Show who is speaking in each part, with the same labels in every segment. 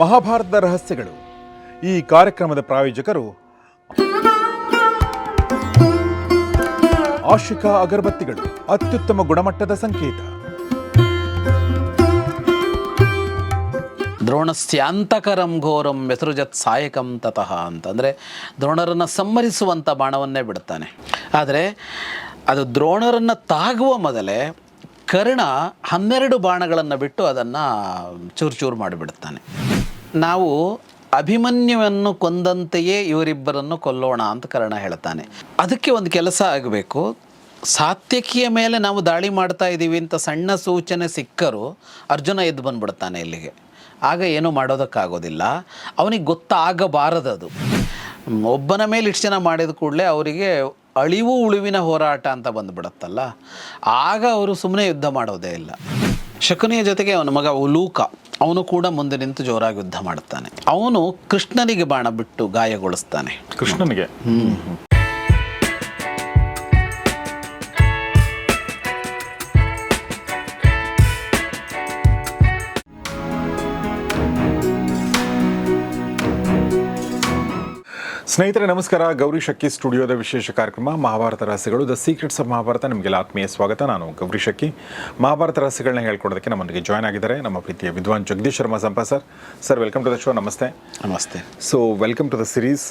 Speaker 1: ಮಹಾಭಾರತದ ರಹಸ್ಯಗಳು. ಈ ಕಾರ್ಯಕ್ರಮದ ಪ್ರಾಯೋಜಕರು ಆಶಿಕಾ ಅಗರಬತ್ತಿಗಳು, ಅತ್ಯುತ್ತಮ ಗುಣಮಟ್ಟದ ಸಂಕೇತ.
Speaker 2: ದ್ರೋಣಸ್ಯಾಂತಕರಂ ಘೋರಂ ಮೆಸರುಜತ್ ಸಾಯಕಂ ತತಃ ಅಂತಂದರೆ ದ್ರೋಣರನ್ನು ಸಂಹರಿಸುವಂಥ ಬಾಣವನ್ನೇ ಬಿಡುತ್ತಾನೆ ಆದರೆ ಅದು ದ್ರೋಣರನ್ನು ತಾಗುವ ಮೊದಲೇ ಕರ್ಣ ಹನ್ನೆರಡು ಬಾಣಗಳನ್ನು ಬಿಟ್ಟು ಅದನ್ನು ಚೂರು ಚೂರು ಮಾಡಿಬಿಡ್ತಾನೆ. ನಾವು ಅಭಿಮನ್ಯುವನ್ನು ಕೊಂದಂತೆಯೇ ಇವರಿಬ್ಬರನ್ನು ಕೊಲ್ಲೋಣ ಅಂತ ಕರ್ಣ ಹೇಳ್ತಾನೆ. ಅದಕ್ಕೆ ಒಂದು ಕೆಲಸ ಆಗಬೇಕು. ಸಾತ್ಯಕಿಯ ಮೇಲೆ ನಾವು ದಾಳಿ ಮಾಡ್ತಾ ಇದ್ದೀವಿ ಅಂತ ಸಣ್ಣ ಸೂಚನೆ ಸಿಕ್ಕರೂ ಅರ್ಜುನ ಎದ್ದು ಬಂದ್ಬಿಡ್ತಾನೆ ಇಲ್ಲಿಗೆ. ಆಗ ಏನೂ ಮಾಡೋದಕ್ಕಾಗೋದಿಲ್ಲ. ಅವನಿಗೆ ಗೊತ್ತಾಗಬಾರದದು. ಒಬ್ಬನ ಮೇಲೆ ಇಷ್ಟು ಜನ ಮಾಡಿದ ಕೂಡಲೇ ಅವರಿಗೆ ಅಳಿವು ಉಳಿವಿನ ಹೋರಾಟ ಅಂತ ಬಂದುಬಿಡುತ್ತಲ್ಲ. ಆಗ ಅವರು ಸುಮ್ಮನೆ ಯುದ್ಧ ಮಾಡೋದೇ ಇಲ್ಲ. ಶಕುನಿಯ ಜೊತೆಗೆ ಅವನ ಮಗ ಉಲೂಕ ಅವನು ಕೂಡ ಮುಂದೆ ನಿಂತು ಜೋರಾಗಿ ಯುದ್ಧ ಮಾಡುತ್ತಾನೆ. ಅವನು ಕೃಷ್ಣನಿಗೆ ಬಾಣ ಬಿಟ್ಟು ಗಾಯಗೊಳಿಸ್ತಾನೆ.
Speaker 1: ಕೃಷ್ಣನಿಗೆ? ಸ್ನೇಹಿತರೆ ನಮಸ್ಕಾರ. ಗೌರಿ ಶಕ್ಕಿ ಸ್ಟುಡಿಯೋದ ವಿಶೇಷ ಕಾರ್ಯಕ್ರಮ ಮಹಾಭಾರತ ರಹಸ್ಯಗಳು ದ ಸೀಕ್ರೆಟ್ಸ್ ಆಫ್ ಮಹಾಭಾರತ. ನಿಮಗೆಲ್ಲ ಆತ್ಮೀಯ ಸ್ವಾಗತ. ನಾನು ಗೌರಿ ಶಕ್ಕಿ ಮಹಾಭಾರತ ರಹಸ್ಯಗಳನ್ನ ಹೇಳ್ಕೊಡೋದಕ್ಕೆ ನಮ್ಮೊಂದಿಗೆ ಜಾಯ್ನ್ ಆಗಿದ್ದಾರೆ ನಮ್ಮ ಪ್ರೀತಿಯ ವಿದ್ವಾನ್ Jagadish Sharma ಸಂಪ sir. Sir welcome to the show ನಮಸ್ತೆ.
Speaker 2: ನಮಸ್ತೆ.
Speaker 1: So welcome to the series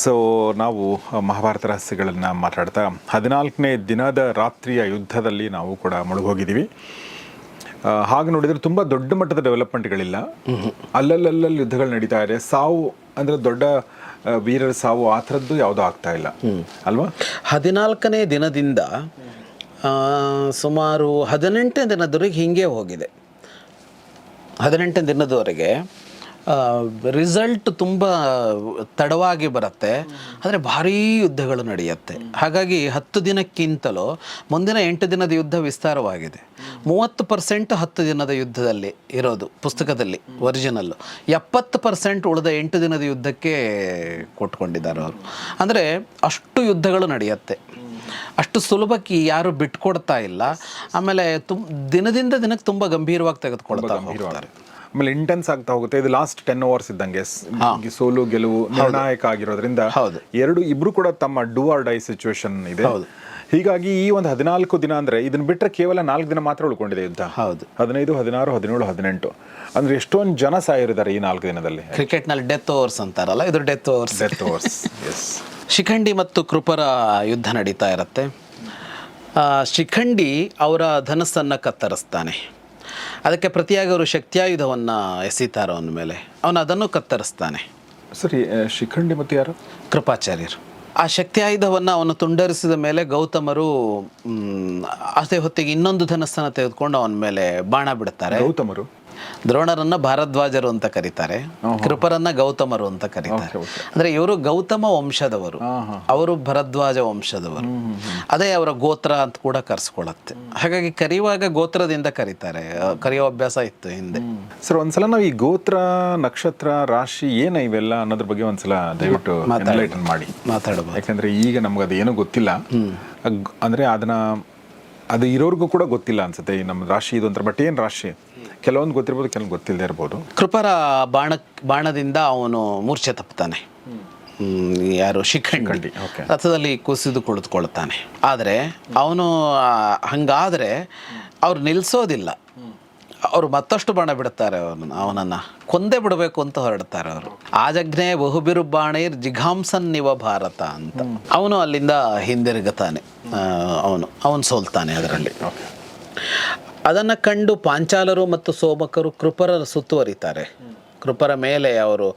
Speaker 1: so ನಾವು ಮಹಾಭಾರತ ರಹಸ್ಯಗಳನ್ನು ಮಾತಾಡ್ತಾ ಹದಿನಾಲ್ಕನೇ ದಿನದ ರಾತ್ರಿಯ ಯುದ್ಧದಲ್ಲಿ ನಾವು ಕೂಡ ಮುಳುಗೋಗಿದ್ದೀವಿ. ಹಾಗೆ ನೋಡಿದರೆ ತುಂಬ ದೊಡ್ಡ ಮಟ್ಟದ ಡೆವಲಪ್ಮೆಂಟ್ಗಳಿಲ್ಲ ಅಲ್ಲಲ್ಲಲ್ಲಿ ಯುದ್ಧಗಳು ನಡೀತಾ ಇದೆ. ಸಾವು ಅಂದರೆ ದೊಡ್ಡ ವೀರರ ಸಾವು ಆ ಥರದ್ದು ಯಾವುದೂ ಆಗ್ತಾ ಇಲ್ಲ. ಅಲ್ವಾ?
Speaker 2: ಹದಿನಾಲ್ಕನೇ ದಿನದಿಂದ ಸುಮಾರು ಹದಿನೆಂಟನೇ ದಿನದವರೆಗೆ ಹೀಗೆ ಹೋಗಿದೆ. ಹದಿನೆಂಟನೇ ದಿನದವರೆಗೆ ರಿಸಲ್ಟ್ ತುಂಬ ತಡವಾಗಿ ಬರುತ್ತೆ. ಆದರೆ ಭಾರೀ ಯುದ್ಧಗಳು ನಡೆಯುತ್ತೆ. ಹಾಗಾಗಿ ಹತ್ತು ದಿನಕ್ಕಿಂತಲೂ ಮುಂದಿನ ಎಂಟು ದಿನದ ಯುದ್ಧ ವಿಸ್ತಾರವಾಗಿದೆ. ಮೂವತ್ತು ಪರ್ಸೆಂಟ್ ಹತ್ತು ದಿನದ ಯುದ್ಧದಲ್ಲಿ ಇರೋದು ಪುಸ್ತಕದಲ್ಲಿ ಒರಿಜಿನಲ್ಲು ಎಪ್ಪತ್ತು ಪರ್ಸೆಂಟ್ ಉಳಿದ ಎಂಟು ದಿನದ ಯುದ್ಧಕ್ಕೆ ಕೊಟ್ಕೊಂಡಿದ್ದಾರೆ ಅವರು. ಅಂದರೆ ಅಷ್ಟು ಯುದ್ಧಗಳು ನಡೆಯುತ್ತೆ. ಅಷ್ಟು ಸುಲಭಕ್ಕೆ ಯಾರು ಬಿಟ್ಕೊಡ್ತಾ ಇಲ್ಲ. ಆಮೇಲೆ ತುಂ ದಿನದಿಂದ ದಿನಕ್ಕೆ ತುಂಬ ಗಂಭೀರವಾಗಿ ತೆಗೆದುಕೊಳ್ತಾ ಹೋಗ್ತಾರೆ.
Speaker 1: ಆಮೇಲೆ ಇಂಟೆನ್ಸ್ ಆಗ್ತಾ ಹೋಗುತ್ತೆ. ಇದು ಲಾಸ್ಟ್ ಟೆನ್ ಅವರ್ಸ್ ಇದ್ದಂಗೆ. ಸೋಲು ಗೆಲುವು ನಿರ್ಣಾಯಕ ಆಗಿರೋದ್ರಿಂದ. ಎರಡು ಇಬ್ರು ಕೂಡ ತಮ್ಮ ಡೂ ಆರ್ ಡೈ ಸಿಚುವೇಶನ್ ಇದೆ. ಹೀಗಾಗಿ ಈ ಒಂದು ಹದಿನಾಲ್ಕು ದಿನ ಅಂದ್ರೆ ಇದನ್ನ ಬಿಟ್ಟರೆ ಕೇವಲ ನಾಲ್ಕು ದಿನ ಮಾತ್ರ ಉಳ್ಕೊಂಡಿದೆ ಯುದ್ಧ.
Speaker 2: ಹೌದು.
Speaker 1: ಹದಿನೈದು ಹದಿನಾರು ಹದಿನೇಳು ಹದಿನೆಂಟು. ಅಂದ್ರೆ ಎಷ್ಟೊಂದು ಜನ ಸಾಯಿರಿದ್ದಾರೆ ಈ ನಾಲ್ಕು ದಿನದಲ್ಲಿ.
Speaker 2: ಕ್ರಿಕೆಟ್ನಲ್ಲಿ ಡೆತ್ ಓವರ್ಸ್ ಅಂತಾರಲ್ಲ ಇದು death overs
Speaker 1: death overs yes
Speaker 2: Shikhandi ಮತ್ತು ಕೃಪರ ಯುದ್ಧ ನಡೀತಾ ಇರುತ್ತೆ. ಶಿಖಂಡಿ ಅವರ ಧನಸ್ಸನ್ನು ಕತ್ತರಿಸ್ತಾನೆ. ಅದಕ್ಕೆ ಪ್ರತಿಯಾಗಿ ಅವರು ಶಕ್ತಿಯಾಯುಧವನ್ನು ಎಸೀತಾರೆ ಅವನ ಮೇಲೆ. ಅವನು ಅದನ್ನು ಕತ್ತರಿಸ್ತಾನೆ.
Speaker 1: ಸರಿ ಶಿಖಂಡಿ ಮತ್ತು ಯಾರು?
Speaker 2: ಕೃಪಾಚಾರ್ಯರು. ಆ ಶಕ್ತಿಯಾಯುಧವನ್ನು ಅವನು ತುಂಡರಿಸಿದ ಮೇಲೆ ಗೌತಮರು ಅದೇ ಹೊತ್ತಿಗೆ ಇನ್ನೊಂದು ಧನಸ್ಸನ್ನು ತೆಗೆದುಕೊಂಡು ಅವನ ಮೇಲೆ ಬಾಣ ಬಿಡುತ್ತಾರೆ.
Speaker 1: ಗೌತಮರು?
Speaker 2: ದ್ರೋಣರನ್ನ ಭಾರದ್ವಾಜರು ಅಂತ ಕರೀತಾರೆ ಕೃಪರನ್ನ ಗೌತಮರು ಅಂತ ಕರೀತಾರೆ. ಅಂದ್ರೆ ಇವರು ಗೌತಮ ವಂಶದವರು ಅವರು ಭರದ್ವಾಜ ವಂಶದವರು. ಅದೇ ಅವರ ಗೋತ್ರ ಅಂತ ಕೂಡ ಕರ್ಸ್ಕೊಳತ್ತೆ. ಹಾಗಾಗಿ ಕರೆಯುವಾಗ ಗೋತ್ರದಿಂದ ಕರೀತಾರೆ ಕರೆಯೋ ಅಭ್ಯಾಸ ಇತ್ತು ಹಿಂದೆ.
Speaker 1: ಸರ್ ಒಂದ್ಸಲ ನಾವು ಈ ಗೋತ್ರ ನಕ್ಷತ್ರ ರಾಶಿ ಏನ ಇವೆಲ್ಲ ಅನ್ನೋದ್ರ ಬಗ್ಗೆ ಒಂದ್ಸಲ ದಯವಿಟ್ಟು ಮಾಡಿ.
Speaker 2: ಮಾತಾಡಬಹುದು
Speaker 1: ಯಾಕಂದ್ರೆ ಈಗ ನಮ್ಗೆ ಅದು ಏನೂ ಗೊತ್ತಿಲ್ಲ ಅಂದ್ರೆ ಅದನ್ನ ಅದು ಇರೋರ್ಗೂ ಕೂಡ ಗೊತ್ತಿಲ್ಲ ಅನ್ಸುತ್ತೆ ಈ ನಮ್ಮ ರಾಶಿ ಇದು ಅಂತ. ಬಟ್ ಏನು ರಾಶಿ? ಕೆಲವೊಂದು ಗೊತ್ತಿರ್ಬೋದು ಕೆಲವೊಂದು ಗೊತ್ತಿಲ್ಲದೆ ಇರ್ಬೋದು.
Speaker 2: ಕೃಪರ ಬಾಣ ಬಾಣದಿಂದ ಅವನು ಮೂರ್ಛೆ ತಪ್ಪುತ್ತಾನೆ ಯಾರು ಶಿಖಂಡಿ. ರಥದಲ್ಲಿ ಕುಸಿದು ಕುಳಿತುಕೊಳ್ಳುತ್ತಾನೆ. ಆದರೆ ಅವನು ಹಂಗಾದರೆ ಹಂಗಾದ್ರೆ ಅವ್ರು ನಿಲ್ಲಿಸೋದಿಲ್ಲ ಅವರು ಮತ್ತಷ್ಟು ಬಾಣ ಬಿಡುತ್ತಾರೆ ಅವನನ್ನು ಅವನನ್ನು. ಕೊಂದೇ ಬಿಡಬೇಕು ಅಂತ ಹೊರಡ್ತಾರೆ ಅವರು. ಆಜಜ್ಞೆ ಬಹುಬಿರು ಬಾಣೇರ್ ಜಿಘಾಂಸನ್ ನಿವ ಭಾರತ ಅಂತ. ಅವನು ಅಲ್ಲಿಂದ ಹಿಂದಿರುಗುತ್ತಾನೆ. ಅವನು ಅವನು ಸೋಲ್ತಾನೆ ಅದರಲ್ಲಿ. ಅದನ್ನು ಕಂಡು ಪಾಂಚಾಲರು ಮತ್ತು ಸೋಮಕರು ಕೃಪರ ಸುತ್ತುವರಿತಾರೆ. ಕೃಪರ ಮೇಲೆ ಅವರು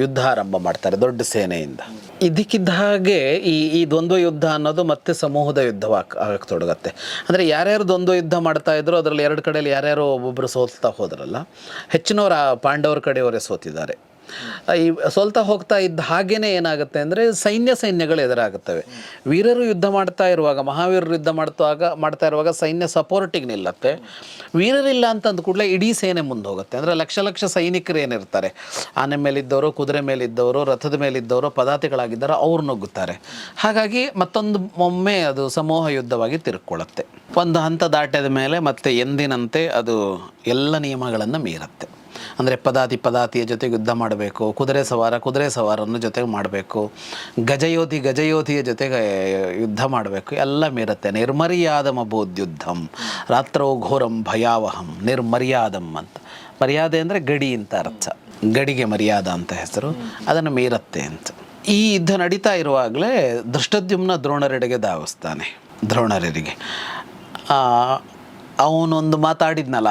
Speaker 2: ಯುದ್ಧ ಆರಂಭ ಮಾಡ್ತಾರೆ ದೊಡ್ಡ ಸೇನೆಯಿಂದ. ಇದಕ್ಕಿದ್ದ ಹಾಗೆ ಈ ಈ ದ್ವಂದ್ವ ಯುದ್ಧ ಅನ್ನೋದು ಮತ್ತೆ ಸಮೂಹದ ಯುದ್ಧವಾಗಿ ಆಗಕ್ಕೆ ತೊಡಗತ್ತೆ. ಅಂದರೆ ಯಾರ್ಯಾರು ದ್ವಂದ್ವ ಯುದ್ಧ ಮಾಡ್ತಾ ಇದ್ರು ಅದರಲ್ಲಿ ಎರಡು ಕಡೆಯಲ್ಲಿ ಯಾರ್ಯಾರು ಒಬ್ಬೊಬ್ಬರು ಸೋಲ್ತಾ ಹೋದ್ರಲ್ಲ, ಹೆಚ್ಚಿನವರ ಪಾಂಡವರ ಕಡೆಯವರೇ ಸೋತಿದ್ದಾರೆ. ಈ ಸೋಲ್ತಾ ಹೋಗ್ತಾ ಇದ್ದ ಹಾಗೇನೆ ಏನಾಗುತ್ತೆ ಅಂದರೆ ಸೈನ್ಯ ಸೈನ್ಯಗಳು ಎದುರಾಗುತ್ತವೆ. ವೀರರು ಯುದ್ಧ ಮಾಡ್ತಾ ಇರುವಾಗ, ಮಹಾವೀರರು ಯುದ್ಧ ಮಾಡ್ತಾಗ ಮಾಡ್ತಾ ಇರುವಾಗ ಸೈನ್ಯ ಸಪೋರ್ಟಿಗೆ ನಿಲ್ಲತ್ತೆ. ವೀರರಿಲ್ಲ ಅಂತಂದ ಕೂಡಲೇ ಇಡೀ ಸೇನೆ ಮುಂದೆ ಹೋಗುತ್ತೆ ಅಂದರೆ ಲಕ್ಷ ಲಕ್ಷ ಸೈನಿಕರು ಏನಿರ್ತಾರೆ. ಆನೆ ಮೇಲಿದ್ದವರು, ಕುದುರೆ ಮೇಲಿದ್ದವರು, ರಥದ ಮೇಲಿದ್ದವರು ಪದಾತಿಗಳಾಗಿದ್ದಾರೆ ಅವ್ರು ನುಗ್ಗುತ್ತಾರೆ. ಹಾಗಾಗಿ ಮತ್ತೊಂದು ಒಮ್ಮೆ ಅದು ಸಮೂಹ ಯುದ್ಧವಾಗಿ ತಿರುಕೊಳ್ಳುತ್ತೆ. ಒಂದು ಹಂತ ದಾಟಿದ ಮೇಲೆ ಮತ್ತೆ ಎಂದಿನಂತೆ ಅದು ಎಲ್ಲ ನಿಯಮಗಳನ್ನು ಮೀರುತ್ತೆ. ಅಂದರೆ ಪದಾತಿ ಪದಾತಿಯ ಜೊತೆಗೆ ಯುದ್ಧ ಮಾಡಬೇಕು, ಕುದುರೆ ಸವಾರ ಕುದುರೆ ಸವಾರನ್ನು ಜೊತೆಗೆ ಮಾಡಬೇಕು, ಗಜಯೋಧಿ ಗಜಯೋಧಿಯ ಜೊತೆಗೆ ಯುದ್ಧ ಮಾಡಬೇಕು, ಎಲ್ಲ ಮೀರುತ್ತೆ. ನಿರ್ಮರ್ಯಾದಮ ಬೋಧ್ಯುದ್ಧಂ ರಾತ್ರೋ ಘೋರಂ ಭಯಾವಹಂ, ನಿರ್ಮರ್ಯಾದಂ ಅಂತ. ಮರ್ಯಾದೆ ಅಂದರೆ ಗಡಿ ಅಂತ ಅರ್ಥ. ಗಡಿಗೆ ಮರ್ಯಾದ ಅಂತ ಹೆಸರು, ಅದನ್ನು ಮೀರತ್ತೆ ಅಂತ. ಈ ಯುದ್ಧ ನಡೀತಾ ಇರುವಾಗಲೇ ದೃಷ್ಟದ್ಯುಮ್ನ ದ್ರೋಣರೆಡೆಗೆ ಧಾವಿಸ್ತಾನೆ. ದ್ರೋಣರರಿಗೆ. ಅವನೊಂದು ಮಾತಾಡಿದ್ನಲ್ಲ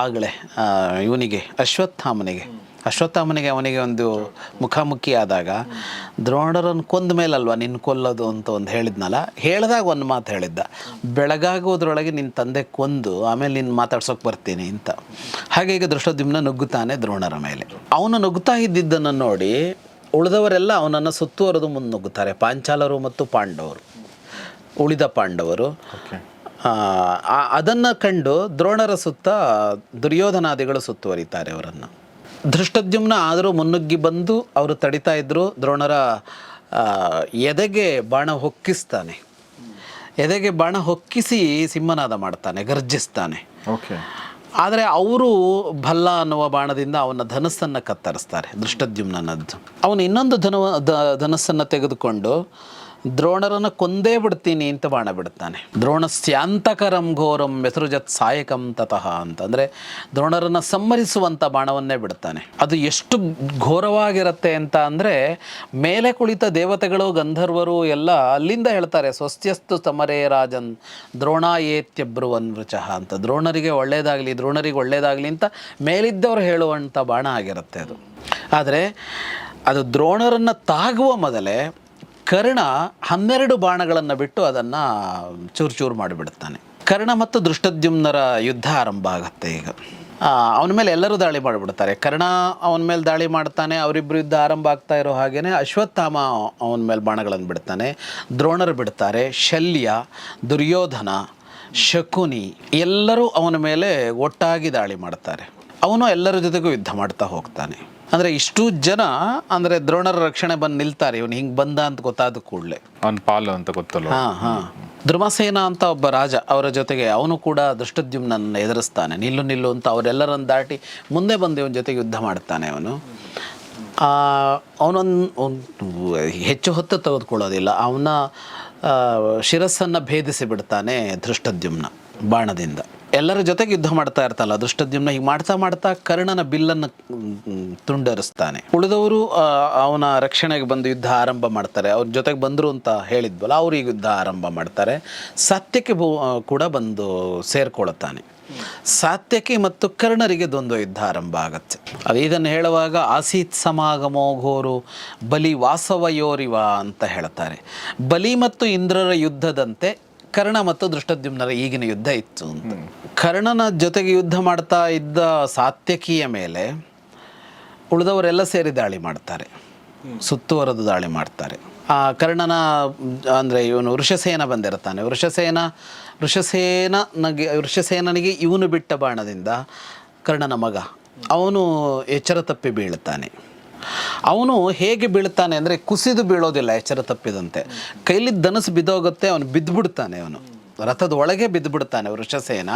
Speaker 2: ಆಗಲೇ ಇವನಿಗೆ, ಅಶ್ವತ್ಥಾಮನಿಗೆ. ಅಶ್ವತ್ಥಾಮನಿಗೆ ಅವನಿಗೆ ಒಂದು ಮುಖಾಮುಖಿ ಆದಾಗ ದ್ರೋಣರನ್ನು ಕೊಂದ ಮೇಲಲ್ವ ನಿನ್ನ ಕೊಲ್ಲೋದು ಅಂತ ಒಂದು ಹೇಳಿದ್ನಲ್ಲ, ಹೇಳಿದಾಗ ಒಂದು ಮಾತು ಹೇಳಿದ್ದ. ಬೆಳಗಾಗೋದ್ರೊಳಗೆ ನಿನ್ನ ತಂದೆ ಕೊಂದು, ಆಮೇಲೆ ನಿನ್ನ ಮಾತಾಡ್ಸೋಕೆ ಬರ್ತೀನಿ ಅಂತ. ಹಾಗೆ ಈಗ ದೃಷ್ಟದ್ಯುಮ್ನ ನುಗ್ಗುತ್ತಾನೆ ದ್ರೋಣರ ಮೇಲೆ. ಅವನು ನುಗ್ಗುತ್ತಾ ಇದ್ದಿದ್ದನ್ನು ನೋಡಿ, ಉಳಿದವರೆಲ್ಲ ಅವನನ್ನು ಸುತ್ತುವರೆದು ಮುಂದೆ ನುಗ್ಗುತ್ತಾರೆ, ಪಾಂಚಾಲರು ಮತ್ತು ಪಾಂಡವರು. ಉಳಿದ ಪಾಂಡವರು. ಅದನ್ನು ಕಂಡು ದ್ರೋಣರ ಸುತ್ತ ದುರ್ಯೋಧನಾದಿಗಳು ಸುತ್ತುವರಿತಾರೆ ಅವರನ್ನು. ಧೃಷ್ಟದ್ಯುಮ್ನ ಆದರೂ ಮುನ್ನುಗ್ಗಿ ಬಂದು ಅವರು ತಡಿತಾ ಇದ್ದರು ದ್ರೋಣರ ಎದೆಗೆ ಬಾಣ ಹೊಕ್ಕಿಸ್ತಾನೆ. ಎದೆಗೆ ಬಾಣ ಹೊಕ್ಕಿಸಿ ಸಿಂಹನಾದ ಮಾಡ್ತಾನೆ ಗರ್ಜಿಸ್ತಾನೆ.
Speaker 1: ಓಕೆ.
Speaker 2: ಆದರೆ ಅವರು ಭಲ್ಲ ಅನ್ನುವ ಬಾಣದಿಂದ ಅವನ ಧನಸ್ಸನ್ನು ಕತ್ತರಿಸ್ತಾರೆ ದೃಷ್ಟದ್ಯುಮ್ನದ್ದು ಅವನು ಇನ್ನೊಂದು ಧನ ಧನಸ್ಸನ್ನು ತೆಗೆದುಕೊಂಡು ದ್ರೋಣರನ್ನು ಕೊಂದೇ ಬಿಡ್ತೀನಿ ಅಂತ ಬಾಣ ಬಿಡ್ತಾನೆ ದ್ರೋಣಸ್ಯಾಂತಕರಂ ಘೋರಂ ಮೆಸರುಜತ್ ಸಾಯಕಂ ತತಃ ಅಂತಂದರೆ ದ್ರೋಣರನ್ನು ಸಂಹರಿಸುವಂಥ ಬಾಣವನ್ನೇ ಬಿಡ್ತಾನೆ ಅದು ಎಷ್ಟು ಘೋರವಾಗಿರುತ್ತೆ ಅಂತ ಅಂದರೆ ಮೇಲೆ ಕುಳಿತ ದೇವತೆಗಳು, ಗಂಧರ್ವರು ಎಲ್ಲ ಅಲ್ಲಿಂದ ಹೇಳ್ತಾರೆ, ಸ್ವಸ್ತ್ಯಸ್ತು ಸಮರೇ ರಾಜನ್ ದ್ರೋಣಾಯೇತ್ಯಬ್ರುವನ್ ವೃಚಃ ಅಂತ. ದ್ರೋಣರಿಗೆ ಒಳ್ಳೆಯದಾಗಲಿ ದ್ರೋಣರಿಗೆ ಒಳ್ಳೆಯದಾಗಲಿ ಅಂತ ಮೇಲಿದ್ದವರು ಹೇಳುವಂಥ ಬಾಣ ಆಗಿರುತ್ತೆ ಅದು. ಆದರೆ ಅದು ದ್ರೋಣರನ್ನು ತಾಗುವ ಮೊದಲೇ ಕರ್ಣ ಹನ್ನೆರಡು ಬಾಣಗಳನ್ನು ಬಿಟ್ಟು ಅದನ್ನು ಚೂರು ಚೂರು ಮಾಡಿಬಿಡುತ್ತಾನೆ. ಕರ್ಣ ಮತ್ತು ದೃಷ್ಟದ್ಯುಮ್ನರ ಯುದ್ಧ ಆರಂಭ ಆಗುತ್ತೆ ಈಗ. ಅವನ ಮೇಲೆ ಎಲ್ಲರೂ ದಾಳಿ ಮಾಡಿಬಿಡ್ತಾರೆ. ಕರ್ಣ ಅವನ ಮೇಲೆ ದಾಳಿ ಮಾಡ್ತಾನೆ ಅವರಿಬ್ಬರು ಯುದ್ಧ ಆರಂಭ ಆಗ್ತಾ ಇರೋ ಹಾಗೇ ಅಶ್ವತ್ಥಾಮ ಅವನ ಮೇಲೆ ಬಾಣಗಳನ್ನು ಬಿಡ್ತಾನೆ. ದ್ರೋಣರು ಬಿಡ್ತಾರೆ, ಶಲ್ಯ, ದುರ್ಯೋಧನ, ಶಕುನಿ ಎಲ್ಲರೂ ಅವನ ಮೇಲೆ ಒಟ್ಟಾಗಿ ದಾಳಿ ಮಾಡ್ತಾರೆ. ಅವನು ಎಲ್ಲರ ಜೊತೆಗೂ ಯುದ್ಧ ಮಾಡ್ತಾ ಹೋಗ್ತಾನೆ. ಅಂದರೆ ಇಷ್ಟು ಜನ ಅಂದರೆ ದ್ರೋಣರ ರಕ್ಷಣೆ ಬಂದು ನಿಲ್ತಾರೆ. ಇವನು ಹಿಂಗೆ ಬಂದ ಅಂತ ಗೊತ್ತಾದ ಕೂಡಲೇ.
Speaker 1: ಅವ್ನ ಪಾಲು ಅಂತ ಗೊತ್ತಲ್ಲ
Speaker 2: ಹಾಂ ಹಾ. ಧರ್ಮಸೇನ ಅಂತ ಒಬ್ಬ ರಾಜ ಅವರ ಜೊತೆಗೆ ಅವನು ಕೂಡ ದೃಷ್ಟದ್ಯುಮ್ನನ್ನು ಎದುರಿಸ್ತಾನೆ. ನಿಲ್ಲು ನಿಲ್ಲು ಅಂತ ಅವರೆಲ್ಲರನ್ನು ದಾಟಿ ಮುಂದೆ ಬಂದು ಇವನ ಜೊತೆಗೆ ಯುದ್ಧ ಮಾಡ್ತಾನೆ ಅವನು. ಅವನೊಂದು ಹೆಚ್ಚು ಹೊತ್ತು ತೆಗೆದುಕೊಳ್ಳೋದಿಲ್ಲ. ಅವನ ಶಿರಸ್ಸನ್ನು ಭೇದಿಸಿ ಬಿಡ್ತಾನೆ ದೃಷ್ಟದ್ಯುಮ್ನ ಬಾಣದಿಂದ. ಎಲ್ಲರ ಜೊತೆಗೆ ಯುದ್ಧ ಮಾಡ್ತಾ ಇರ್ತಲ್ಲ ದೃಷ್ಟದ್ಯುಮ್ನ ಹೀಗೆ ಮಾಡ್ತಾ ಮಾಡ್ತಾ ಕರ್ಣನ ಬಿಲ್ಲನ್ನು ತುಂಡರಿಸ್ತಾನೆ. ಉಳಿದವರು ಅವನ ರಕ್ಷಣೆಗೆ ಬಂದು ಯುದ್ಧ ಆರಂಭ ಮಾಡ್ತಾರೆ. ಅವ್ರ ಜೊತೆಗೆ ಬಂದರು ಅಂತ ಹೇಳಿದ್ವಲ್ಲ, ಅವರು ಈಗ ಯುದ್ಧ ಆರಂಭ ಮಾಡ್ತಾರೆ. ಸತ್ಯಕ್ಕೆ ಕೂಡ ಬಂದು ಸೇರ್ಕೊಳ್ತಾನೆ. ಸಾತ್ಯಕಿ ಮತ್ತು ಕರ್ಣರಿಗೆ ದ್ವಂದ್ವ ಯುದ್ಧ ಆರಂಭ ಆಗತ್ತೆ. ಅದು ಇದನ್ನು ಹೇಳುವಾಗ, ಆಸೀತ್ ಸಮಾಗಮೋ ಘೋರು, ಬಲಿ ವಾಸವಯೋರಿವ ಅಂತ ಹೇಳ್ತಾರೆ. ಬಲಿ ಮತ್ತು ಇಂದ್ರರ ಯುದ್ಧದಂತೆ ಕರ್ಣ ಮತ್ತು ದೃಷ್ಟದ್ಯುಮ್ನರ ಈಗಿನ ಯುದ್ಧ ಇತ್ತು ಕರ್ಣನ ಜೊತೆಗೆ ಯುದ್ಧ ಮಾಡ್ತಾ ಇದ್ದ ಸಾತ್ಯಕಿಯ ಮೇಲೆ ಉಳಿದವರೆಲ್ಲ ಸೇರಿ ದಾಳಿ ಮಾಡ್ತಾರೆ. ಸುತ್ತುವರೆದು ದಾಳಿ ಮಾಡ್ತಾರೆ. ಆ ಕರ್ಣನ, ಅಂದರೆ ಇವನು ವೃಷಸೇನ ಬಂದಿರ್ತಾನೆ. ವೃಷಸೇನ ವೃಷಸೇನನಿಗೆ ವೃಷಸೇನನಿಗೆ ಇವನು ಬಿಟ್ಟ ಬಾಣದಿಂದ ಕರ್ಣನ ಮಗ, ಅವನು ಎಚ್ಚರ ತಪ್ಪಿ ಬೀಳುತ್ತಾನೆ. ಅವನು ಹೇಗೆ ಬೀಳ್ತಾನೆ ಅಂದರೆ ಕುಸಿದು ಬೀಳೋದಿಲ್ಲ, ಎಚ್ಚರ ತಪ್ಪಿದಂತೆ. ಕೈಲಿ ಧನಸು ಬಿದ್ದೋಗುತ್ತೆ, ಅವನು ಬಿದ್ದುಬಿಡ್ತಾನೆ ಅವನು. ರಥದ ಒಳಗೆ ಬಿದ್ದುಬಿಡ್ತಾನೆ ವೃಷಸೇನ.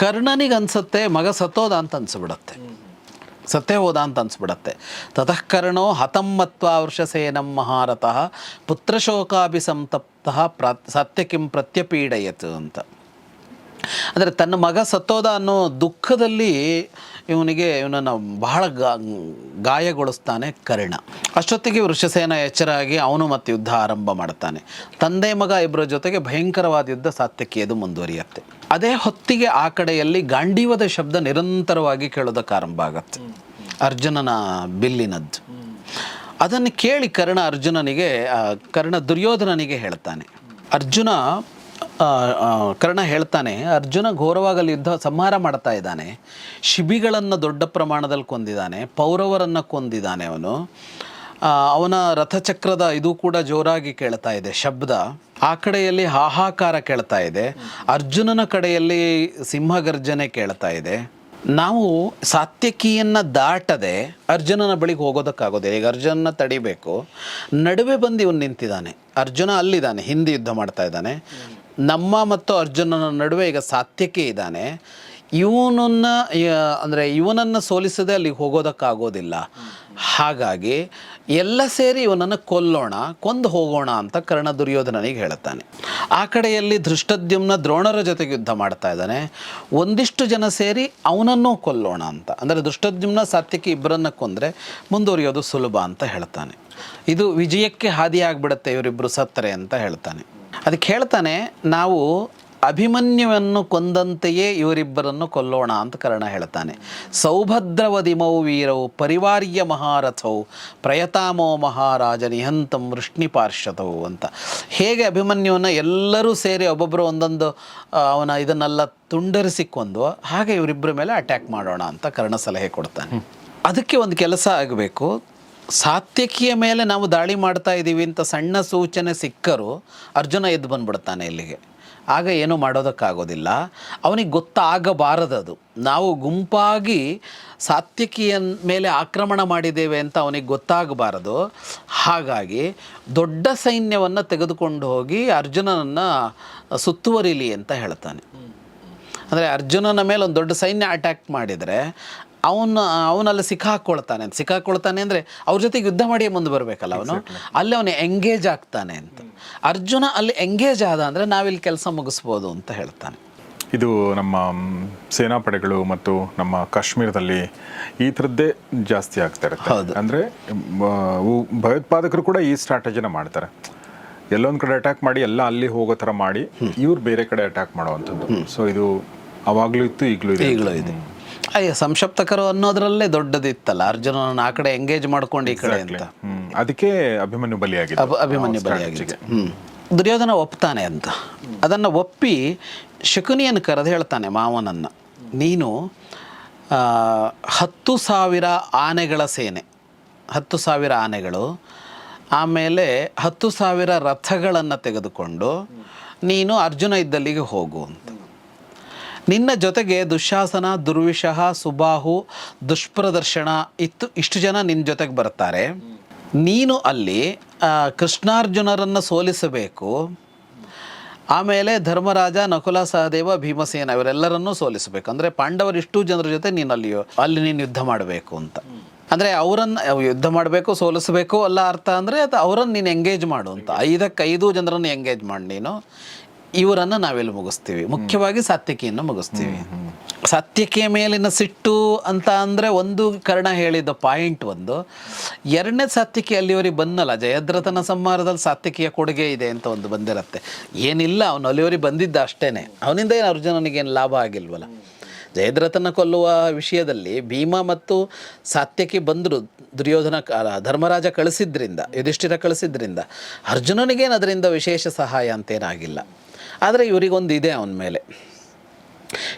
Speaker 2: ಕರ್ಣನಿಗೆ ಅನ್ಸುತ್ತೆ, ಮಗ ಸತ್ತೋದ ಅಂತ ಅನ್ಸ್ಬಿಡತ್ತೆ. ಸತ್ತೇ ಹೋದ ಅಂತ ಅನ್ಸ್ಬಿಡತ್ತೆ. ತತಃ ಕರ್ಣೋ ಹತಮ್ಮತ್ವ ವೃಷಸೇನಂ ಮಹಾರಥಃ, ಪುತ್ರಶೋಕಾಭಿಸಂತಪ್ತಃ ಪ್ರ ಸತ್ಯಕಿಂ ಪ್ರತ್ಯಪೀಡಯತು ಅಂತ. ಅಂದರೆ ತನ್ನ ಮಗ ಸತ್ತೋದ ಅನ್ನೋ ದುಃಖದಲ್ಲಿ ಇವನಿಗೆ ಇವನನ್ನು ಬಹಳ ಗಾಯಗೊಳಿಸ್ತಾನೆ ಕರ್ಣ. ಅಷ್ಟೊತ್ತಿಗೆ ವೃಷಸೇನ ಎಚ್ಚರಾಗಿ ಅವನು ಮತ್ತೆ ಯುದ್ಧ ಆರಂಭ ಮಾಡ್ತಾನೆ. ತಂದೆ ಮಗ ಇಬ್ಬರ ಜೊತೆಗೆ ಭಯಂಕರವಾದ ಯುದ್ಧ ಅದು ಮುಂದುವರಿಯುತ್ತೆ. ಅದೇ ಹೊತ್ತಿಗೆ ಆ ಕಡೆಯಲ್ಲಿ ಗಾಂಡೀವದ ಶಬ್ದ ನಿರಂತರವಾಗಿ ಕೇಳೋದಕ್ಕೆ ಆರಂಭ ಆಗತ್ತೆ. ಅರ್ಜುನನ ಬಿಲ್ಲಿನದ್ದು. ಅದನ್ನು ಕೇಳಿ ಕರ್ಣ ಅರ್ಜುನನಿಗೆ ಕರ್ಣ ದುರ್ಯೋಧನನಿಗೆ ಹೇಳ್ತಾನೆ. ಅರ್ಜುನ ಕರ್ಣ ಹೇಳ್ತಾನೆ, ಅರ್ಜುನ ಘೋರವಾಗಲಿ ಯುದ್ಧ ಸಂಹಾರ ಮಾಡ್ತಾ ಇದ್ದಾನೆ. ಶಿಬಿಗಳನ್ನು ದೊಡ್ಡ ಪ್ರಮಾಣದಲ್ಲಿ ಕೊಂದಿದ್ದಾನೆ, ಪೌರವರನ್ನು ಕೊಂದಿದ್ದಾನೆ ಅವನು. ಅವನ ರಥಚಕ್ರದ ಇದು ಕೂಡ ಜೋರಾಗಿ ಕೇಳ್ತಾ ಇದೆ, ಶಬ್ದ. ಆ ಕಡೆಯಲ್ಲಿ ಹಾಹಾಕಾರ ಕೇಳ್ತಾ ಇದೆ. ಅರ್ಜುನನ ಕಡೆಯಲ್ಲಿ ಸಿಂಹಗರ್ಜನೆ ಕೇಳ್ತಾ ಇದೆ. ನಾವು ಸಾತ್ಯಕಿಯನ್ನು ದಾಟದೆ ಅರ್ಜುನನ ಬಳಿಗೆ ಹೋಗೋದಕ್ಕಾಗೋದಿಲ್ಲ. ಈಗ ಅರ್ಜುನನ ತಡಿಬೇಕು. ನಡುವೆ ಬಂದು ಇವನು ನಿಂತಿದ್ದಾನೆ. ಅರ್ಜುನ ಅಲ್ಲಿದ್ದಾನೆ, ಹಿಂದಿ ಯುದ್ಧ ಮಾಡ್ತಾ ಇದ್ದಾನೆ. ನಮ್ಮ ಮತ್ತು ಅರ್ಜುನನ ನಡುವೆ ಈಗ ಸಾತ್ಯಕ್ಕೆ ಇದ್ದಾನೆ. ಇವನನ್ನ ಅಂದರೆ ಇವನನ್ನು ಸೋಲಿಸದೆ ಅಲ್ಲಿಗೆ ಹೋಗೋದಕ್ಕಾಗೋದಿಲ್ಲ. ಹಾಗಾಗಿ ಎಲ್ಲ ಸೇರಿ ಇವನನ್ನು ಕೊಲ್ಲೋಣ, ಕೊಂದು ಹೋಗೋಣ ಅಂತ ಕರ್ಣ ದುರ್ಯೋಧನನಿಗೆ ಹೇಳುತ್ತಾನೆ. ಆ ಕಡೆಯಲ್ಲಿ ಧೃಷ್ಟದ್ಯುಮ್ನ ದ್ರೋಣರ ಜೊತೆಗೆ ಯುದ್ಧ ಮಾಡ್ತಾ ಇದ್ದಾನೆ. ಒಂದಿಷ್ಟು ಜನ ಸೇರಿ ಅವನನ್ನೂ ಕೊಲ್ಲೋಣ ಅಂತ. ಅಂದರೆ ಧೃಷ್ಟದ್ಯುಮ್ನ ಸಾತ್ಯಕ್ಕೆ ಇಬ್ಬರನ್ನ ಕೊಂದರೆ ಮುಂದುವರಿಯೋದು ಸುಲಭ ಅಂತ ಹೇಳ್ತಾನೆ ಇದು ವಿಜಯಕ್ಕೆ ಹಾದಿಯಾಗ್ಬಿಡುತ್ತೆ ಇವರಿಬ್ಬರು ಸತ್ತರೆ ಅಂತ ಹೇಳ್ತಾನೆ ಅದಕ್ಕೆ ಹೇಳ್ತಾನೆ ನಾವು ಅಭಿಮನ್ಯುವನ್ನು ಕೊಂದಂತೆಯೇ ಇವರಿಬ್ಬರನ್ನು ಕೊಲ್ಲೋಣ ಅಂತ ಕರ್ಣ ಹೇಳ್ತಾನೆ. ಸೌಭದ್ರವದಿಮೌ ವೀರವು ಪರಿವಾರ್ಯ ಮಹಾರಥವು ಪ್ರಯತಾಮೋ ಮಹಾರಾಜ ನಿಹಂತಂ ವೃಷ್ಣಿಪಾರ್ಶ್ವತವು ಅಂತ. ಹೇಗೆ ಅಭಿಮನ್ಯುವನ್ನು ಎಲ್ಲರೂ ಸೇರಿ ಒಬ್ಬೊಬ್ಬರು ಒಂದೊಂದು ಅವನ ಇದನ್ನೆಲ್ಲ ತುಂಡರಿಸಿಕೊಂಡು ಹಾಗೆ ಇವರಿಬ್ಬರ ಮೇಲೆ ಅಟ್ಯಾಕ್ ಮಾಡೋಣ ಅಂತ ಕರ್ಣ ಸಲಹೆ ಕೊಡ್ತಾನೆ. ಅದಕ್ಕೆ ಒಂದು ಕೆಲಸ ಆಗಬೇಕು. ಸಾತ್ಯಕಿಯ ಮೇಲೆ ನಾವು ದಾಳಿ ಮಾಡ್ತಾ ಇದ್ದೀವಿ ಅಂತ ಸಣ್ಣ ಸೂಚನೆ ಸಿಕ್ಕರೂ ಅರ್ಜುನ ಎದ್ದು ಬಂದ್ಬಿಡ್ತಾನೆ ಇಲ್ಲಿಗೆ. ಆಗ ಏನೂ ಮಾಡೋದಕ್ಕಾಗೋದಿಲ್ಲ. ಅವನಿಗೆ ಗೊತ್ತಾಗಬಾರದದು. ನಾವು ಗುಂಪಾಗಿ ಸಾತ್ಯಕಿಯ ಮೇಲೆ ಆಕ್ರಮಣ ಮಾಡಿದ್ದೇವೆ ಅಂತ ಅವನಿಗೆ ಗೊತ್ತಾಗಬಾರದು. ಹಾಗಾಗಿ ದೊಡ್ಡ ಸೈನ್ಯವನ್ನು ತೆಗೆದುಕೊಂಡು ಹೋಗಿ ಅರ್ಜುನನನ್ನು ಸುತ್ತುವರಿಲಿ ಅಂತ ಹೇಳ್ತಾನೆ. ಅಂದರೆ ಅರ್ಜುನನ ಮೇಲೆ ಒಂದು ದೊಡ್ಡ ಸೈನ್ಯ ಅಟ್ಯಾಕ್ ಮಾಡಿದರೆ ಅವನು ಅವನಲ್ಲಿ ಸಿಕ್ಕಾಕೊಳ್ತಾನೆ ಅಂತ. ಸಿಕ್ಕಾಕೊಳ್ತಾನೆ ಅಂದರೆ ಅವ್ರ ಜೊತೆಗೆ ಯುದ್ಧ ಮಾಡಿಯೇ ಮುಂದೆ ಬರಬೇಕಲ್ಲ ಅವನು? ಅಲ್ಲಿ ಅವನು ಎಂಗೇಜ್ ಆಗ್ತಾನೆ ಅಂತ. ಅರ್ಜುನ ಅಲ್ಲಿ ಎಂಗೇಜ್ ಆದ ಅಂದರೆ ನಾವಿಲ್ಲಿ ಕೆಲಸ ಮುಗಿಸ್ಬೋದು ಅಂತ ಹೇಳ್ತಾನೆ.
Speaker 1: ಇದು ನಮ್ಮ ಸೇನಾಪಡೆಗಳು ಮತ್ತು ನಮ್ಮ ಕಾಶ್ಮೀರದಲ್ಲಿ ಈ ಥರದ್ದೇ ಜಾಸ್ತಿ ಆಗ್ತಾ ಇರುತ್ತೆ. ಅಂದರೆ ಭಯೋತ್ಪಾದಕರು ಕೂಡ ಈ ಸ್ಟ್ರಾಟಜಿನ ಮಾಡ್ತಾರೆ. ಎಲ್ಲೊಂದು ಕಡೆ ಅಟ್ಯಾಕ್ ಮಾಡಿ ಎಲ್ಲ ಅಲ್ಲಿ ಹೋಗೋ ಥರ ಮಾಡಿ ಇವ್ರು ಬೇರೆ ಕಡೆ ಅಟ್ಯಾಕ್ ಮಾಡುವಂಥದ್ದು ಸೊ ಇದು ಅವಾಗಲೂ ಇತ್ತು ಈಗಲೂ ಇದೆ
Speaker 2: ಈಗಲೂ ಇದೆ. ಅಯ್ಯ ಸಂಶಪ್ತಕರು ಅನ್ನೋದ್ರಲ್ಲೇ ದೊಡ್ಡದಿತ್ತಲ್ಲ. ಅರ್ಜುನನ ಆ ಕಡೆ ಎಂಗೇಜ್ ಮಾಡ್ಕೊಂಡು ಈ ಕಡೆ ಅಂತ.
Speaker 1: ಅದಕ್ಕೆ ಅಭಿಮನ್ಯು ಬಲಿಯಾಗಿದೆ.
Speaker 2: ಅಭ ಅಭಿಮನ್ಯು ಬಲಿಯಾಗಿದೆ. ಹ್ಞೂ ದುರ್ಯೋಧನ ಒಪ್ತಾನೆ ಅಂತ. ಅದನ್ನು ಒಪ್ಪಿ ಶಕುನಿಯನ್ನು ಕರೆದು ಹೇಳ್ತಾನೆ ಮಾವನನ್ನು. ನೀನು ಹತ್ತು ಸಾವಿರ ಆನೆಗಳ ಸೇನೆ. ಹತ್ತು ಸಾವಿರ ಆನೆಗಳು ಆಮೇಲೆ ಹತ್ತು ಸಾವಿರ ರಥಗಳನ್ನು ತೆಗೆದುಕೊಂಡು ನೀನು ಅರ್ಜುನ ಇದ್ದಲ್ಲಿಗೆ ಹೋಗು ಅಂತ. ನಿನ್ನ ಜೊತೆಗೆ ದುಶಾಸನ ದುರ್ವಿಷಃ ಸುಬಾಹು, ದುಷ್ಪ್ರದರ್ಶನ ಇತ್ತು. ಇಷ್ಟು ಜನ ನಿನ್ನ ಜೊತೆಗೆ ಬರ್ತಾರೆ. ನೀನು ಅಲ್ಲಿ ಕೃಷ್ಣಾರ್ಜುನರನ್ನು ಸೋಲಿಸಬೇಕು. ಆಮೇಲೆ ಧರ್ಮರಾಜ ನಕುಲ ಸಹದೇವ ಭೀಮಸೇನ ಇವರೆಲ್ಲರನ್ನೂ ಸೋಲಿಸಬೇಕು. ಅಂದರೆ ಪಾಂಡವರು ಇಷ್ಟು ಜನರ ಜೊತೆ ನೀನು ಅಲ್ಲಿ ಅಲ್ಲಿ ನೀನು ಯುದ್ಧ ಮಾಡಬೇಕು ಅಂತ. ಅಂದರೆ ಅವರನ್ನು ಯುದ್ಧ ಮಾಡಬೇಕು, ಸೋಲಿಸಬೇಕು ಅಲ್ಲ ಅರ್ಥ ಅಂದರೆ ಅದು ಅವರನ್ನು ನೀನು ಎಂಗೇಜ್ ಮಾಡು ಅಂತ. ಐದಕ್ಕೆ ಐದು ಜನರನ್ನು ಎಂಗೇಜ್ ಮಾಡಿ ನೀನು. ಇವರನ್ನು ನಾವೆಲ್ಲಿ ಮುಗಿಸ್ತೀವಿ? ಮುಖ್ಯವಾಗಿ ಸಾತ್ವಿಕಿಯನ್ನು ಮುಗಿಸ್ತೀವಿ. ಸತ್ಯಕ್ಕೆ ಮೇಲಿನ ಸಿಟ್ಟು ಅಂತ ಅಂದರೆ ಒಂದು ಕರ್ಣ ಹೇಳಿದ ಪಾಯಿಂಟ್ ಒಂದು. ಎರಡನೇ ಸಾತ್ವಿಕೆ ಅಲ್ಲಿವರಿಗೆ ಬಂದಲ್ಲ ಜಯದ್ರಥನ ಸಂಹಾರದಲ್ಲಿ ಸಾತ್ಯಕೆಯ ಕೊಡುಗೆ ಇದೆ ಅಂತ ಒಂದು ಬಂದಿರತ್ತೆ. ಏನಿಲ್ಲ ಅವನು ಅಲ್ಲಿವರಿಗೆ ಬಂದಿದ್ದ ಅಷ್ಟೇ ಅವನಿಂದ ಏನು ಅರ್ಜುನನಿಗೇನು ಲಾಭ ಆಗಿಲ್ವಲ್ಲ? ಜಯದ್ರಥನ ಕೊಲ್ಲುವ ವಿಷಯದಲ್ಲಿ ಭೀಮ ಮತ್ತು ಸಾತ್ಯಕಿ ಬಂದರು ದುರ್ಯೋಧನ ಧರ್ಮರಾಜ ಕಳಿಸಿದ್ರಿಂದ ಯುಧಿಷ್ಠಿರ ಕಳಿಸಿದ್ರಿಂದ. ಅರ್ಜುನನಿಗೇನು ಅದರಿಂದ ವಿಶೇಷ ಸಹಾಯ ಅಂತೇನಾಗಿಲ್ಲ. ಆದರೆ ಇವರಿಗೊಂದು ಇದೆ ಅವನ ಮೇಲೆ.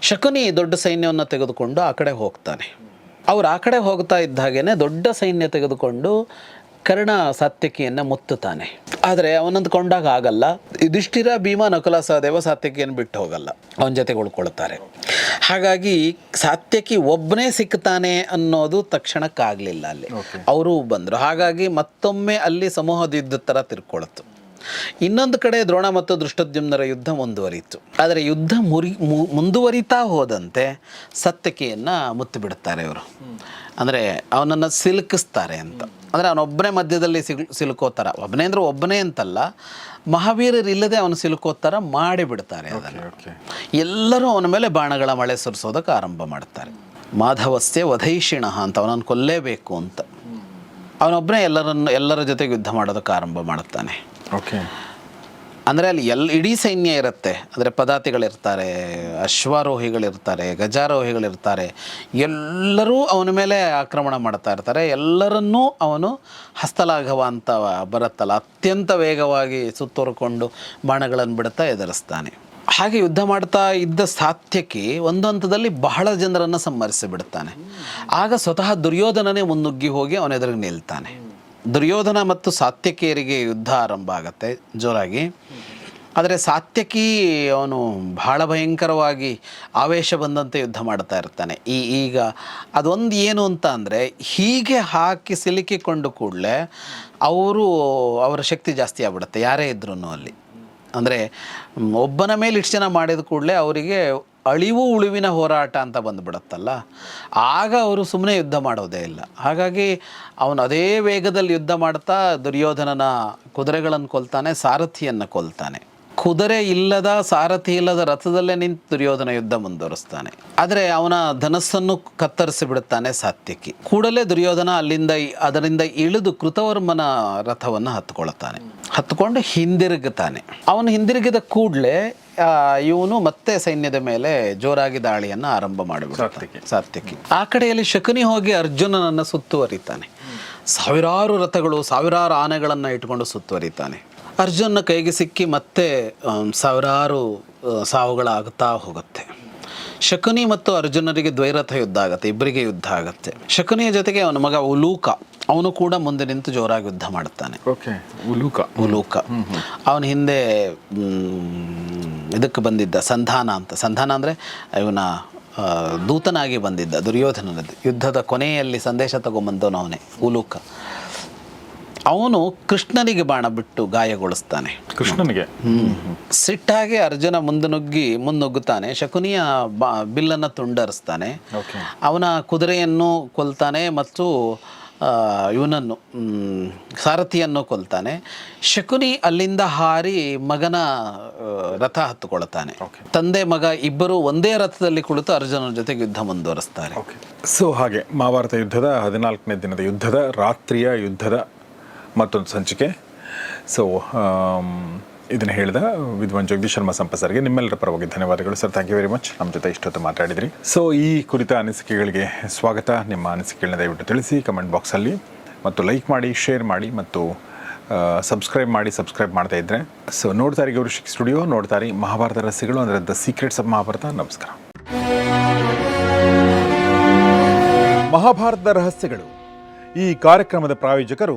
Speaker 2: ಶಕುನಿ ದೊಡ್ಡ ಸೈನ್ಯವನ್ನು ತೆಗೆದುಕೊಂಡು ಆ ಕಡೆ ಹೋಗ್ತಾನೆ. ಅವ್ರು ಆ ಕಡೆ ಹೋಗ್ತಾ ಇದ್ದ ಹಾಗೇನೆ ದೊಡ್ಡ ಸೈನ್ಯ ತೆಗೆದುಕೊಂಡು ಕರ್ಣ ಸಾತ್ಯಕಿಯನ್ನು ಮುತ್ತುತ್ತಾನೆ. ಆದರೆ ಅವನಂದ್ಕೊಂಡಾಗ ಆಗಲ್ಲ. ಯುಧಿಷ್ಠಿರ ಭೀಮ ನಕುಲ ಸಹದೇವ ಸಾತ್ಯಕಿಯನ್ನು ಬಿಟ್ಟು ಹೋಗಲ್ಲ. ಅವನ ಜೊತೆಗೆ ಉಳ್ಕೊಳ್ತಾರೆ. ಹಾಗಾಗಿ ಸಾತ್ಯಕಿ ಒಬ್ಬನೇ ಸಿಕ್ತಾನೆ ಅನ್ನೋದು ತಕ್ಷಣಕ್ಕಾಗಲಿಲ್ಲ ಅಲ್ಲಿ. ಅವರು ಬಂದರು. ಹಾಗಾಗಿ ಮತ್ತೊಮ್ಮೆ ಅಲ್ಲಿ ಸಮೂಹದ ಯುದ್ಧದ ಥರ ತಿರ್ಕೊಳ್ತು ಇನ್ನೊಂದು ಕಡೆ ದ್ರೋಣ ಮತ್ತು ದೃಷ್ಟದ್ಯುಮ್ನರ ಯುದ್ಧ ಮುಂದುವರಿಯಿತು. ಆದರೆ ಯುದ್ಧ ಮುರಿ ಮುಂದುವರಿತಾ ಹೋದಂತೆ ಸತ್ಯಕೆಯನ್ನು ಮುತ್ತು ಬಿಡುತ್ತಾರೆ ಇವರು. ಅಂದರೆ ಅವನನ್ನು ಸಿಲುಕಿಸ್ತಾರೆ ಅಂತ. ಅಂದರೆ ಅವನೊಬ್ಬನೇ ಮಧ್ಯದಲ್ಲಿ ಸಿಲ್ ಸಿಲುಕೋತಾರ ಒಬ್ಬನೇ ಅಂದರೆ ಒಬ್ಬನೇ ಅಂತಲ್ಲ ಮಹಾವೀರರಿಲ್ಲದೆ ಅವನು ಸಿಲುಕೋತಾರ ಮಾಡಿಬಿಡ್ತಾರೆ ಅದನ್ನು. ಎಲ್ಲರೂ ಅವನ ಮೇಲೆ ಬಾಣಗಳ ಮಳೆ ಸುರಿಸೋದಕ್ಕೆ ಆರಂಭ ಮಾಡ್ತಾರೆ. ಮಾಧವಸ್ಯ ವಧೈಷಿಣ ಅಂತ ಅವನನ್ನು ಕೊಲ್ಲೇಬೇಕು ಅಂತ. ಅವನೊಬ್ಬನೇ ಎಲ್ಲರನ್ನು ಎಲ್ಲರ ಜೊತೆಗೆ ಯುದ್ಧ ಮಾಡೋದಕ್ಕೆ ಆರಂಭ ಮಾಡುತ್ತಾನೆ.
Speaker 1: ಓಕೆ.
Speaker 2: ಅಂದರೆ ಅಲ್ಲಿ ಎಲ್ಲ ಇಡೀ ಸೈನ್ಯ ಇರುತ್ತೆ. ಅಂದರೆ ಪದಾತಿಗಳಿರ್ತಾರೆ, ಅಶ್ವಾರೋಹಿಗಳಿರ್ತಾರೆ, ಗಜಾರೋಹಿಗಳಿರ್ತಾರೆ. ಎಲ್ಲರೂ ಅವನ ಮೇಲೆ ಆಕ್ರಮಣ ಮಾಡ್ತಾ ಇರ್ತಾರೆ. ಎಲ್ಲರನ್ನೂ ಅವನು ಹಸ್ತಲಾಘವ ಅಂತ ಬರುತ್ತಲ್ಲ. ಅತ್ಯಂತ ವೇಗವಾಗಿ ಸುತ್ತೋರ್ಕೊಂಡು ಬಾಣಗಳನ್ನು ಬಿಡ್ತಾ ಎದುರಿಸ್ತಾನೆ. ಹಾಗೆ ಯುದ್ಧ ಮಾಡ್ತಾ ಇದ್ದ ಸಾತ್ಯಕ್ಕೆ ಒಂದು ಹಂತದಲ್ಲಿ ಬಹಳ ಜನರನ್ನು ಸಂಹರಿಸಿಬಿಡ್ತಾನೆ. ಆಗ ಸ್ವತಃ ದುರ್ಯೋಧನನೇ ಮುನ್ನುಗ್ಗಿ ಹೋಗಿ ಅವನೆದುರಿಗೆ ನಿಲ್ತಾನೆ. ದುರ್ಯೋಧನ ಮತ್ತು ಸಾತ್ಯಕಿಯರಿಗೆ ಯುದ್ಧ ಆರಂಭ ಆಗತ್ತೆ ಜೋರಾಗಿ. ಆದರೆ ಸಾತ್ಯಕಿ ಅವನು ಬಹಳ ಭಯಂಕರವಾಗಿ ಆವೇಶ ಬಂದಂತೆ ಯುದ್ಧ ಮಾಡ್ತಾ ಇರ್ತಾನೆ. ಈ ಈಗ ಅದೊಂದು ಏನು ಅಂತ ಅಂದರೆ ಹೀಗೆ ಹಾಕಿ ಸಿಲುಕಿಕೊಂಡು ಕೂಡಲೇ ಅವರು ಅವರ ಶಕ್ತಿ ಜಾಸ್ತಿ ಆಗ್ಬಿಡುತ್ತೆ, ಯಾರೇ ಇದ್ರೂ ಅಲ್ಲಿ. ಅಂದರೆ ಒಬ್ಬನ ಮೇಲೆ ಇಷ್ಟು ಜನ ಮಾಡಿದ ಕೂಡಲೇ ಅವರಿಗೆ ಅಳಿವು ಉಳಿವಿನ ಹೋರಾಟ ಅಂತ ಬಂದುಬಿಡುತ್ತಲ್ಲ? ಆಗ ಅವರು ಸುಮ್ಮನೆ ಯುದ್ಧ ಮಾಡೋದೇ ಇಲ್ಲ. ಹಾಗಾಗಿ ಅವನು ಅದೇ ವೇಗದಲ್ಲಿ ಯುದ್ಧ ಮಾಡ್ತಾ ದುರ್ಯೋಧನನ ಕುದುರೆಗಳನ್ನು ಕೊಲ್ತಾನೆ, ಸಾರಥಿಯನ್ನು ಕೊಲ್ತಾನೆ. ಕುದುರೆ ಇಲ್ಲದ, ಸಾರಥಿ ಇಲ್ಲದ ರಥದಲ್ಲೇ ನಿಂತು ದುರ್ಯೋಧನ ಯುದ್ಧ ಮುಂದುವರಿಸ್ತಾನೆ. ಆದರೆ ಅವನ ಧನಸ್ಸನ್ನು ಕತ್ತರಿಸಿ ಬಿಡುತ್ತಾನೆ ಸಾತ್ಯಕಿ. ಕೂಡಲೇ ದುರ್ಯೋಧನ ಅಲ್ಲಿಂದ ಅದರಿಂದ ಇಳಿದು ಕೃತವರ್ಮನ ರಥವನ್ನು ಹತ್ಕೊಳ್ತಾನೆ. ಹತ್ಕೊಂಡು ಹಿಂದಿರುಗುತ್ತಾನೆ. ಅವನು ಹಿಂದಿರುಗಿದ ಕೂಡಲೇ ಇವನು ಮತ್ತೆ ಸೈನ್ಯದ ಮೇಲೆ ಜೋರಾಗಿ ದಾಳಿಯನ್ನು ಆರಂಭ ಮಾಡಿಬಿಡ್ತಾನೆ
Speaker 1: ಸಾತ್ಯಕಿ.
Speaker 2: ಸಾತ್ಯಕಿ ಆ ಕಡೆಯಲ್ಲಿ ಶಕುನಿ ಹೋಗಿ ಅರ್ಜುನನನ್ನು ಸುತ್ತುವರಿತಾನೆ. ಸಾವಿರಾರು ರಥಗಳು ಸಾವಿರಾರು ಆನೆಗಳನ್ನು ಇಟ್ಕೊಂಡು ಸುತ್ತುವರಿತಾನೆ. ಅರ್ಜುನನ ಕೈಗೆ ಸಿಕ್ಕಿ ಮತ್ತೆ ಸಾವಿರಾರು ಸಾವುಗಳಾಗುತ್ತಾ ಹೋಗುತ್ತೆ. ಶಕುನಿ ಮತ್ತು ಅರ್ಜುನರಿಗೆ ದ್ವೈರಥ ಯುದ್ಧ ಆಗುತ್ತೆ ಇಬ್ಬರಿಗೆ ಯುದ್ಧ ಆಗುತ್ತೆ. ಶಕುನಿಯ ಜೊತೆಗೆ ಅವನ ಮಗ ಉಲೂಕ. ಅವನು ಕೂಡ ಮುಂದೆ ನಿಂತು ಜೋರಾಗಿ ಯುದ್ಧ ಮಾಡುತ್ತಾನೆ.
Speaker 1: ಓಕೆ ಉಲೂಕ.
Speaker 2: ಉಲೂಕ. ಅವನ ಹಿಂದೆ ಇದಕ್ಕೆ ಬಂದಿದ್ದ ಸಂಧಾನ ಅಂತ. ಸಂಧಾನ ಅಂದರೆ ಇವನ ದೂತನಾಗಿ ಬಂದಿದ್ದ ದುರ್ಯೋಧನನ ಯುದ್ಧದ ಕೊನೆಯಲ್ಲಿ ಸಂದೇಶ ತಗೊಂಬಂದವನು ಅವನೇ ಉಲೂಕ. ಅವನು ಕೃಷ್ಣನಿಗೆ ಬಾಣ ಬಿಟ್ಟು ಗಾಯಗೊಳಿಸ್ತಾನೆ.
Speaker 1: ಕೃಷ್ಣನಿಗೆ?
Speaker 2: ಸಿಟ್ಟಾಗಿ ಅರ್ಜುನ ಮುಂದೆ ನುಗ್ಗಿ ಮುನ್ನುಗ್ಗುತ್ತಾನೆ. ಶಕುನಿಯ ಬಾ ಬಿಲ್ಲನ್ನು ತುಂಡರಿಸ್ತಾನೆ. ಅವನ ಕುದುರೆಯನ್ನು ಕೊಲ್ತಾನೆ ಮತ್ತು ಇವನನ್ನು ಸಾರಥಿಯನ್ನು ಕೊಲ್ತಾನೆ. ಶಕುನಿ ಅಲ್ಲಿಂದ ಹಾರಿ ಮಗನ ರಥ ಹತ್ತುಕೊಳ್ತಾನೆ. ತಂದೆ ಮಗ ಇಬ್ಬರು ಒಂದೇ ರಥದಲ್ಲಿ ಕುಳಿತು ಅರ್ಜುನನ ಜೊತೆಗೆ ಯುದ್ಧ ಮುಂದುವರಿಸ್ತಾರೆ.
Speaker 1: ಓಕೆ ಸೊ ಹಾಗೆ ಮಹಾಭಾರತ ಯುದ್ಧದ ಹದಿನಾಲ್ಕನೇ ದಿನದ ಯುದ್ಧದ ರಾತ್ರಿಯ ಯುದ್ಧದ ಮತ್ತೊಂದು ಸಂಚಿಕೆ. ಸೊ ಇದನ್ನು ಹೇಳಿದ ವಿದ್ವಾನ್ ಜಗದೀಶ್ ಶರ್ಮಾ ಸಂಪ ಸರ್ಗೆ. ನಿಮ್ಮೆಲ್ಲರ ಪರವಾಗಿ ಧನ್ಯವಾದಗಳು sir. Thank you very much ನಮ್ಮ ಜೊತೆ ಇಷ್ಟೊತ್ತು ಮಾತಾಡಿದ್ರಿ. ಸೊ ಈ ಕುರಿತ ಅನಿಸಿಕೆಗಳಿಗೆ ಸ್ವಾಗತ. ನಿಮ್ಮ ಅನಿಸಿಕೆಗಳನ್ನ ದಯವಿಟ್ಟು ತಿಳಿಸಿ ಕಮೆಂಟ್ ಬಾಕ್ಸಲ್ಲಿ ಮತ್ತು ಲೈಕ್ ಮಾಡಿ ಶೇರ್ ಮಾಡಿ ಮತ್ತು ಸಬ್ಸ್ಕ್ರೈಬ್ ಮಾಡಿ ಸಬ್ಸ್ಕ್ರೈಬ್ ಮಾಡ್ತಾ ಇದ್ದರೆ ಸೊ ನೋಡ್ತಾರೆ ಗೌರಿಶಿಕ್ ಸ್ಟುಡಿಯೋ ನೋಡ್ತಾರೆ ಮಹಾಭಾರತ ರಹಸ್ಯಗಳು ಅಂದರೆ ದ ಸೀಕ್ರೆಟ್ಸ್ ಆಫ್ ಮಹಾಭಾರತ. ನಮಸ್ಕಾರ. ಮಹಾಭಾರತದ ರಹಸ್ಯಗಳು. ಈ ಕಾರ್ಯಕ್ರಮದ ಪ್ರಾಯೋಜಕರು